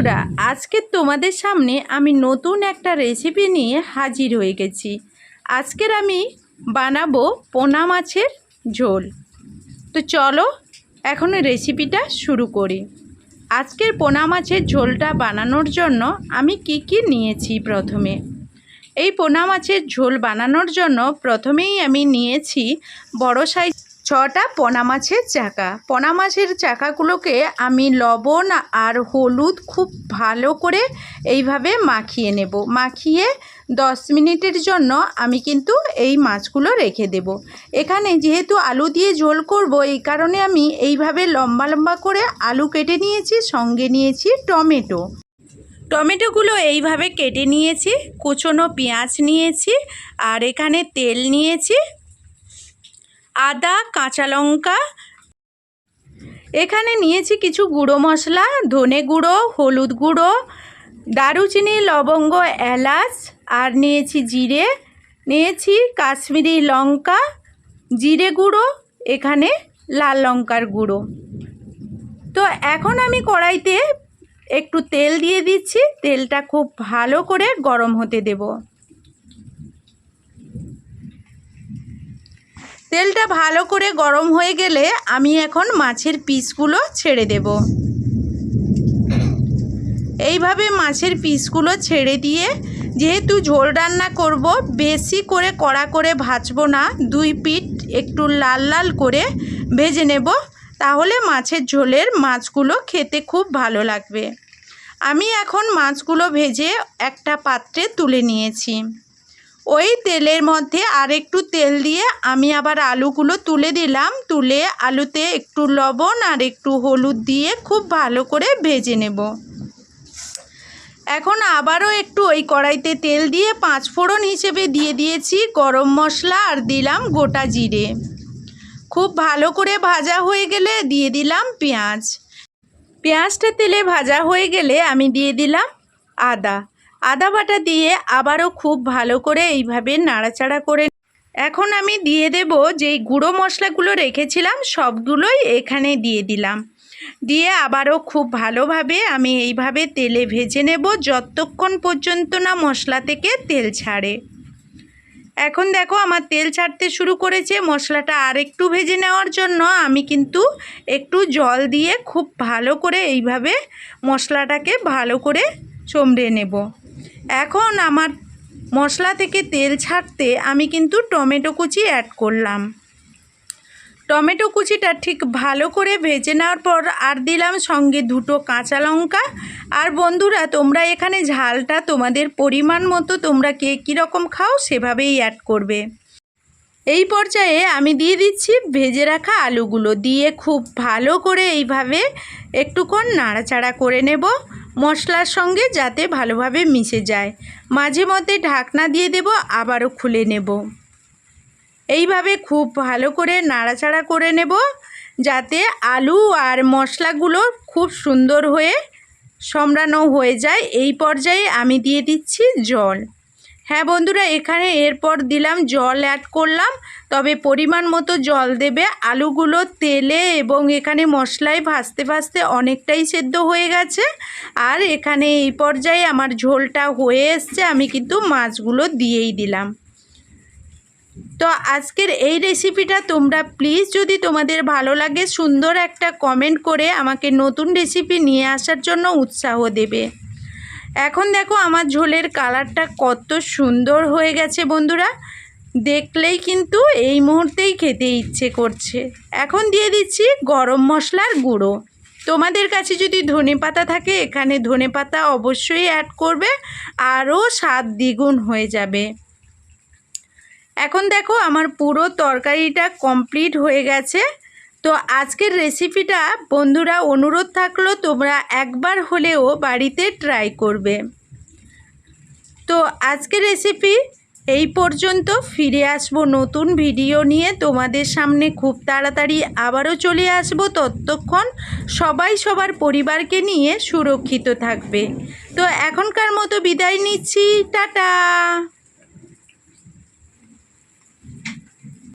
বন্ধুরা, আজকে তোমাদের সামনে আমি নতুন একটা রেসিপি নিয়ে হাজির হয়ে গেছি। আজকের আমি বানাবো পোনা মাছের ঝোল। তো চলো এখন রেসিপিটা শুরু করি। আজকের পোনা মাছের ঝোলটা বানানোর জন্য আমি কি কি নিয়েছি প্রথমে? এই পোনা মাছের ঝোল বানানোর জন্য প্রথমেই আমি নিয়েছি বড় সাইজ ছটা পোনা মাছের চাকা। পোনা মাছের চাকাগুলোকে আমি লবণ আর হলুদ খুব ভালো করে এইভাবে মাখিয়ে নেব। মাখিয়ে দশ মিনিটের জন্য আমি কিন্তু এই মাছগুলো রেখে দেব। এখানে যেহেতু আলু দিয়ে ঝোল করব, এই কারণে আমি এইভাবে লম্বা লম্বা করে আলু কেটে নিয়েছি, সঙ্গে নিয়েছি টমেটো। টমেটোগুলো এইভাবে কেটে নিয়েছি, কুচনো পেঁয়াজ নিয়েছি, আর এখানে তেল নিয়েছি আদা, কাঁচা লঙ্কা। এখানে নিয়েছি কিছু গুঁড়ো মশলা, ধনে গুঁড়ো, হলুদ গুঁড়ো, দারুচিনি, লবঙ্গ, এলাচ, আর নিয়েছি জিরে। নিয়েছি কাশ্মীরি লঙ্কা, জিরে গুঁড়ো, এখানে লাল লঙ্কার গুঁড়ো। তো এখন আমি কড়াইতে একটু তেল দিয়ে দিচ্ছি। তেলটা খুব ভালো করে গরম হতে দেব। তেলটা ভালো করে গরম হয়ে গেলে আমি এখন মাছের পিসগুলো ছেড়ে দেব। এইভাবে মাছের পিসগুলো ছেড়ে দিয়ে যেহেতু ঝোল রান্না করব, বেশি করে কড়া করে ভাজবো না, দুই পিঠ একটু লাল লাল করে ভেজে নেব, তাহলে মাছের ঝোলের মাছগুলো খেতে খুব ভালো লাগবে। আমি এখন মাছগুলো ভেজে একটা পাত্রে তুলে নিয়েছি। ওই তেলের মধ্যে আর একটু তেল দিয়ে আমি আবার আলুগুলো তুলে দিলাম। তুলে আলুতে একটু লবণ আর একটু হলুদ দিয়ে খুব ভালো করে ভেজে নেব। এখন আবারও একটু ওই কড়াইতে তেল দিয়ে পাঁচ ফোড়ন হিসেবে দিয়ে দিয়েছি গরম মশলা আর দিলাম গোটা জিরে। খুব ভালো করে ভাজা হয়ে গেলে দিয়ে দিলাম পেঁয়াজ। পেঁয়াজটা তেলে ভাজা হয়ে গেলে আমি দিয়ে দিলাম আদা। আদা বাটা দিয়ে আবারও খুব ভালো করে এইভাবে নাড়াচাড়া করে এখন আমি দিয়ে দেব যেই গুঁড়ো মশলাগুলো রেখেছিলাম, সবগুলোই এখানে দিয়ে দিলাম। দিয়ে আবারও খুব ভালোভাবে আমি এইভাবে তেলে ভেজে নেব যতক্ষণ পর্যন্ত না মশলা থেকে তেল ছাড়ে। এখন দেখো আমার তেল ছাড়তে শুরু করেছে, মশলাটা আর একটু ভেজে নেওয়ার জন্য আমি কিন্তু একটু জল দিয়ে খুব ভালো করে এইভাবে মশলাটাকে ভালো করে চমড়ে নেব। এখন আমার মশলা থেকে তেল ছাড়তে আমি কিন্তু টমেটো কুচি অ্যাড করলাম। টমেটো কুচিটা ঠিক ভালো করে ভেজে নেওয়ার পর আর দিলাম সঙ্গে দুটো কাঁচা লঙ্কা। আর বন্ধুরা, তোমরা এখানে ঝালটা তোমাদের পরিমাণ মতো তোমরা কে কীরকম খাও সেভাবেই অ্যাড করবে। এই পর্যায়ে আমি দিয়ে দিচ্ছি ভেজে রাখা আলুগুলো। দিয়ে খুব ভালো করে এইভাবে একটুক্ষণ নাড়াচাড়া করে নেব। মশলার সঙ্গে যাতে ভালোভাবে মিশে যায়। মাঝে মধ্যে ঢাকনা দিয়ে দেব, আবারও খুলে নেব। এইভাবে খুব ভালো করে নাড়াচাড়া করে নেব, যাতে আলু আর মশলাগুলো খুব সুন্দর হয়ে সমরানো হয়ে যায়। এই পর্যায়ে আমি দিয়ে দিচ্ছি জল। হ্যাঁ বন্ধুরা, এখানে এরপর দিলাম, জল অ্যাড করলাম। তবে পরিমাণ মতো জল দেবে। আলুগুলো তেলে এবং এখানে মশলায় ভাজতে ভাজতে অনেকটাই সেদ্ধ হয়ে গেছে। আর এখানে এই পর্যায়ে আমার ঝোলটা হয়ে এসছে, আমি কিন্তু মাছগুলো দিয়েই দিলাম। তো আজকের এই রেসিপিটা তোমরা প্লিজ যদি তোমাদের ভালো লাগে, সুন্দর একটা কমেন্ট করে আমাকে নতুন রেসিপি নিয়ে আসার জন্য উৎসাহ দেবে। এখন দেখো আমার ঝোলের কালারটা কত সুন্দর হয়ে গেছে বন্ধুরা। দেখলেই কিন্তু এই মুহূর্তেই খেতে ইচ্ছে করছে। এখন দিয়ে দিচ্ছি গরম মশলার গুঁড়ো। তোমাদের কাছে যদি ধনে পাতা থাকে, এখানে ধনে পাতা অবশ্যই অ্যাড করবে, আরও স্বাদ দ্বিগুণ হয়ে যাবে। এখন দেখো আমার পুরো তরকারিটা কমপ্লিট হয়ে গেছে। তো আজকের রেসিপিটা বন্ধুরা অনুরোধ থাকল তোমরা একবার হলেও বাড়িতে ট্রাই করবে। তো আজকের রেসিপি এই পর্যন্ত, ফিরে আসব নতুন ভিডিও নিয়ে। তোমাদের সামনে খুব তাড়াতাড়ি আবারও চলে আসব ততক্ষণ সবাই সবার পরিবারকে নিয়ে সুরক্ষিত থাকবে। তো এখনকার মতো বিদায় নিচ্ছি, টাটা!